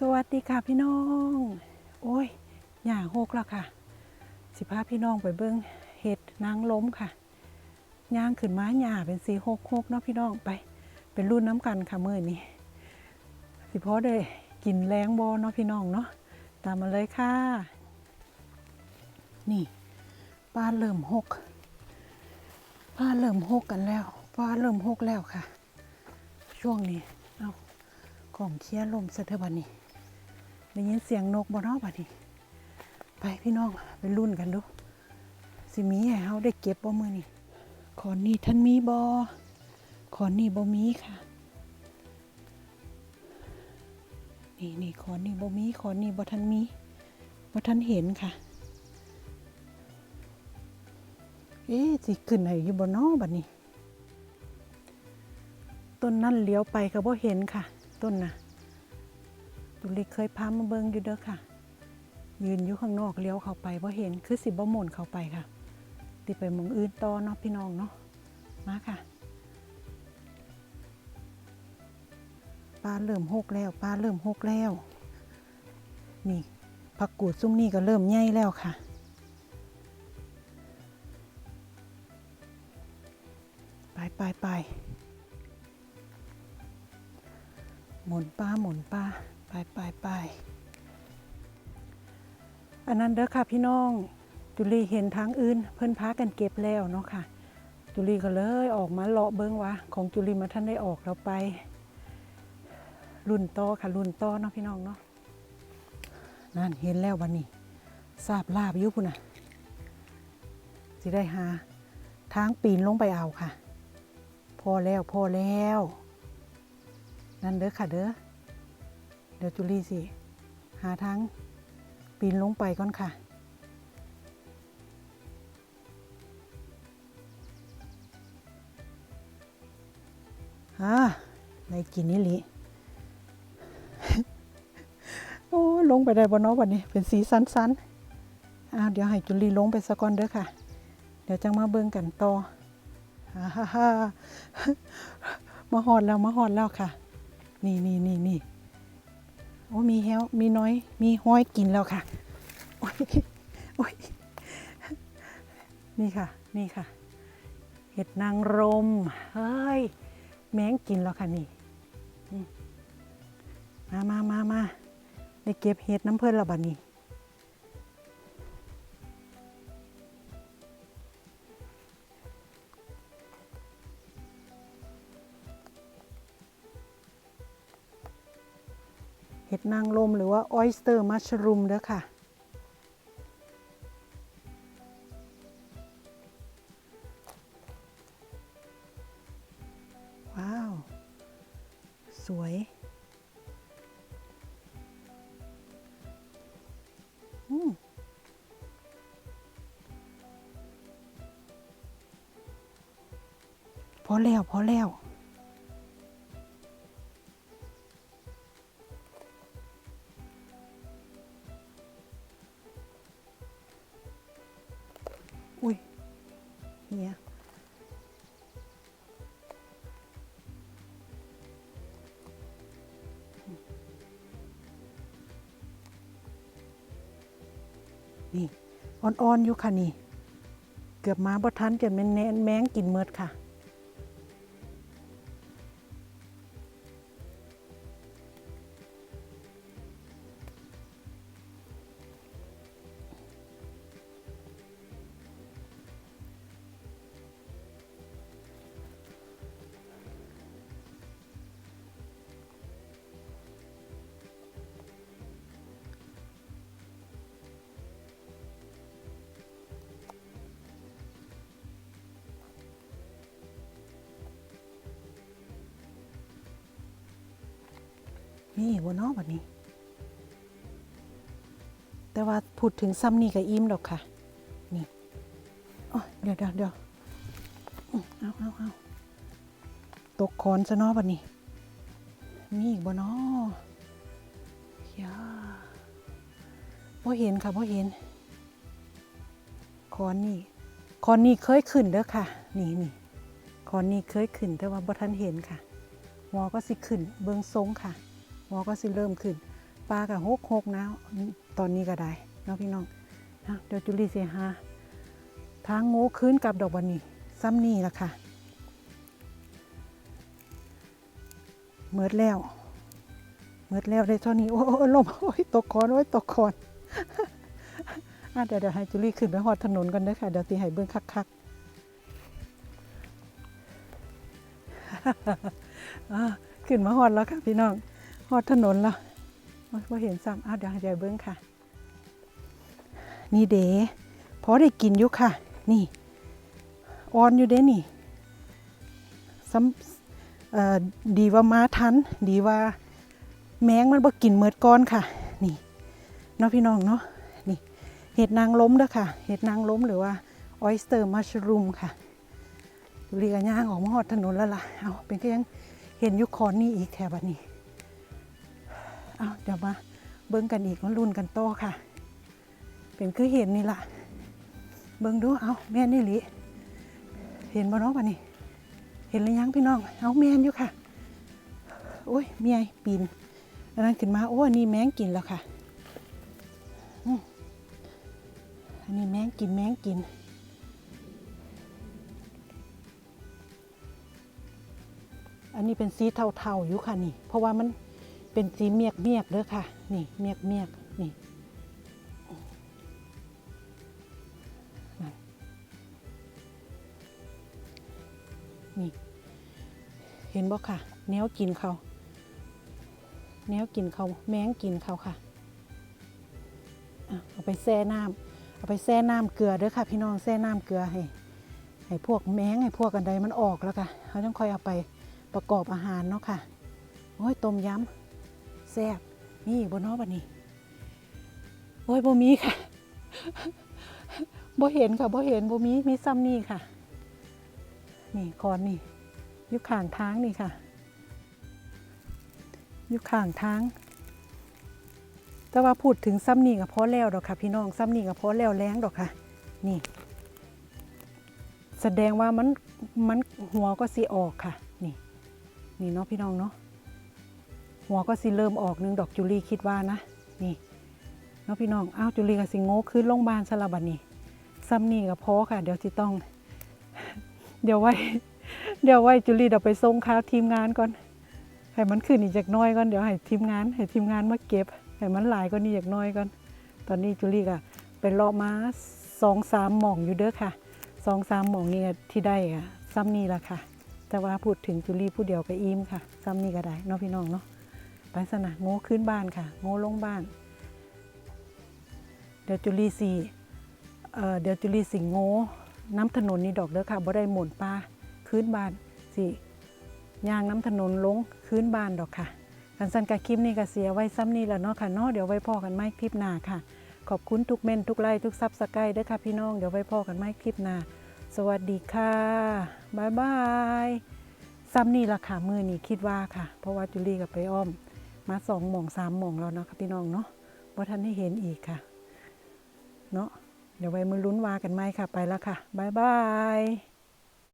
สวัสดีค่ะพี่น้อง โอ้ยหย่าหกแล้วค่ะ สิพาพี่น้องไปเบิ้งเห็ดนางล้มค่ะย่างขึ้นมาหย่าเป็นสีหกหกเนาะพี่น้องไป เป็นรุ่นน้ำกันค่ะมื่อนี้สิพอได้กินแรงบอเนาะพี่น้องเนาะตามมาเลยค่ะ นี่ป้าเริ่มหกป้าเริ่มหกกันแล้วป้าเริ่มหกแล้วค่ะ ช่วงนี้เอาของเคลียร์ลมสะเทบันนี้ ได้ยินเสียงนกบ่เนาะบัดนี้ไปพี่น้องไปรุ่นกันดู สิมีให้เฮาได้เก็บบ่มือนี้ขอนนี่ท่านมีบ่ขอนนี่บ่มีค่ะ นี่นี่ขอนนี่บ่มีขอนนี่บ่ทันมีบ่ทันเห็นค่ะ เอ๊ะสิขึ้นให้อยู่บ่เนาะบัดนี้ ต้นนั่นเลี้ยวไปก็บ่เห็นค่ะ ต้นน่ะ ตุลิเคยพามาเบิงอยู่เด้อค่ะ ยืนอยู่ข้างนอกเลี้ยวเข้าไปบ่เห็นคือสิบ่หมุนเข้าไปค่ะ ติไปมองอื่นต่อเนาะพี่น้องเนาะมาค่ะปลาเริ่มหกแล้วปลาเริ่มหกแล้ว นี่ผักกูดซุ้มนี่ก็เริ่มใหญ่แล้วค่ะไปไปไปหมุนป้าหมุนป้า ไปไปไปอันนั้นเด้อค่ะพี่น้อง จุลีเห็นทางอื่น เพิ่อนพากันเก็บแล้วเนาะค่ะ จุลีก็เลยออกมาเลาะเบิ้งว่าของจุลีมาท่านได้ออกเราไป รุ่นต่อค่ะรุ่นต่อเนาะพี่น้องเนาะนั่นเห็นแล้ววันนี้ทราบลาบยุพุ่นน่ะสิได้หาทางปีนลงไปเอาค่ะ พอแล้วพอแล้ว นั่นเด้อค่ะเด้อ เดี๋ยวจุลี่สิ หาทางปีนลงไปก่อนค่ะ อ่าได้กินนี่ลิโอ้ลงไปได้บนน้อวันนี้ เป็นสีสันๆอ้าวเดี๋ยวให้จุลีลงไปสะก่อนเด้อค่ะ เดี๋ยวจังมาเบิ่งกันต่อฮ่าฮ่ามาหอดแล้วมาหอดแล้วค่ะ นี่นี่นี่นี่ โอ้มีแฮวมีน้อย มีห้อยกินแล้วค่ะ โอ้ยโอ้ยนี่ค่ะ นี่ค่ะ เห็ดนางรม เฮ้ย แมงกินแล้วค่ะนี่มามามามาได้เก็บเห็ดน้ำเพลินและบัดนี้ เห็ดนางรมหรือว่าออยสเตอร์มัชรูมเด้อค่ะ ว้าว สวยอืมพอแล้ว พอแล้ว เฮียนี่อ่อนๆอยู่ค่ะนี่ เกือบมาบ่ทันจนแม่นแนนแมงกินเมิดค่ะ นี่บนนอกบัดนี้ แต่ว่าพูดถึงซ้ำนี่กับอิ่มดอกค่ะ นี่อ้ยเดี๋ยวเดี๋ยวเดี๋ยวอื้อเอาเอาเอาตกคอนซะเนอบัดนี้ มีอีกบ่นอยาบ่เห็นค่ะบ่เห็น คอนนี่คอนนี่เคยขึ้นเด้อค่ะ นี่นี่คอนนี่เคยขึ้นแต่ว่าบ่ทันเห็นค่ะหมอก็สิขึ้นเบิงทรงค่ะ หมอก็สิเริ่มขึ้นปลากับหกหกนะตอนนี้ก็ได้เนาะพี่น้องนะเดี๋ยวจุลีเสียหาทางโง่คืนกับดอกบันนี้ซ้ำนี่ละค่ะเมิดแล้วเมิดแล้วได้เท่านี้โอ้ลมโอ้ยตกคอนโอ้ยตกคอนอะเดี๋ยวเดี๋ยวให้จุลีขึ้นไปหอดถนนกันเด้อค่ะเดี๋ยวตีให้เบิ้องคักๆขึ้นมาหอดแล้วค่ะพี่น้อง หอดถนนแล้วโอ้ยว่าเห็นซ้ำอะเดี๋ยวให้ยายเบิ้งค่ะ นี่เด๋พอได้กินอยู่ค่ะ นี่อ่อนอยู่เด้นี่ซ้ำอ่อดีว่ามาทัน ดีว่าแมงมันบ่กินเมิดก้อนค่ะ นี่เนาะพี่น้องเนาะนี่เห็ดนางล้มเด้อค่ะ เห็ดนางล้มหรือว่าออยสเตอร์มัชรูมค่ะเรียกย่างออกมาหอดถนนแล้วล่ะเอาเป็นก็ยังเห็นยุคคอนนี่อีกแถวบัดนี้ เอาเดี๋ยวมาเบิ่งกันอีกมาลุ้นกันโตค่ะ เป็นคือเห็นนี่ล่ะ เบิ่งดูเอาแม่นี่หลิเห็นบ่เนาะบัดนี้เห็นหรือยังพี่น้องเอาแม่นอยู่ค่ะโอ้ยเมียปีนอันนั้นขึ้นมาโอ้อันนี้แมงกินแล้วค่ะอันนี้แมงกินแมงกินอันนี้เป็นสีเทาๆอยู่ค่ะนี่ เพราะว่ามัน เป็นสีเมียกเมียกเด้อค่ะ นี่เมียกเมียกนี่นี่ เห็นบ่ค่ะ แนวกินเขา แนวกินเขา แมงกินเขาค่ะ เอาไปแช่น้ำเอาไปแช่น้ำเกลือเด้อค่ะ พี่น้องแช่น้ำเกลือให้ให้พวกแมงให้พวกอันใดมันออกแล้วค่ะ เขาต้องคอยเอาไปประกอบอาหารเนาะค่ะ โอ้ยต้มยำ แซ่บมีอีกบนนอกบันนี้โอ้ยบ่มีค่ะบ่เห็นค่ะบ่เห็นบ่มีมีซ้ำนี่ค่ะ นี่คอนนี่อยู่ข้างทางนี่ค่ะอยู่ข้างทาง แต่ว่าพูดถึงซ้ำนี่กับพอแล้วดอกค่ะ พี่น้องซ้ำนี่กับพอแล้วแรงดอกค่ะ นี่ แสดงว่ามันมันหัวก็สิออกค่ะ นี่ นี่เนาะพี่น้องเนาะ หัวก็สิเริ่มออกหนึงดอกจุลีคิดว่านะนี่เนาะพี่น้องอ้าวจุลีกับสิงโง่ขึ้นโรงพยาบาลสลับบัดนี้ซ้ำนี่กับพอค่ะ เดี๋ยวสิต้อง เดี๋ยวไว้ เดี๋ยวไว้จุลีเดี๋ยวไปส่งข่าวทีมงานก่อนให้มันขึ้นอีกจากน้อยก่อนเดี๋ยวให้ทีมงาน ให้ทีมงานมาเก็บให้มันหลายก็นี่จากน้อยก่อนตอนนี้จุลีก็ไปเลาะมาสองสามหม่องอยู่เด้อค่ะสองสามหม่องนี่ที่ได้ค่ะซ้ำนี่ละค่ะ แต่ว่าพูดถึงจุลีผู้เดียวก็อิ่มค่ะ ซ้ำนี่ก็ได้เนาะพี่น้องเนาะ ไปสนะโง่ขึ้นบ้านค่ะ โง่ลงบ้าน เดี๋ยวจุลีสีเอ่อเดี๋ยวจุลีสิงโง่น้ำถนนนี่ดอกเด้อค่ะบ่ได้หมุนปลาขึ้นบ้านสิยางน้ำถนนลงขึ้นบ้านดอกค่ะกันสันกะคลิปนี่ก็เสียไว้ซ้ำนี่แหละเนาะค่ะเนาะเดี๋ยวไว้พอกันไม่คลิปหน้าค่ะ ขอบคุณทุกเม่นทุกไลค์ทุกซับสไครต์ด้วยค่ะพี่น้องเดี๋ยวไว้พอกันไม่คลิปหน้าสวัสดีค่ะบ๊ายบายซ้ำนี่ละค่ะมือนี่คิดว่าค่ะ เพราะว่าจุลี่กับไปอ้อม มาสองหม่องสามหม่องแล้วเนาะค่ะพี่น้องเนาะว่าท่านให้เห็นอีกค่ะ เนาะเดี๋ยวไว้มือลุ้นวากันไหมค่ะไปแล้วค่ะ บ๊ายบาย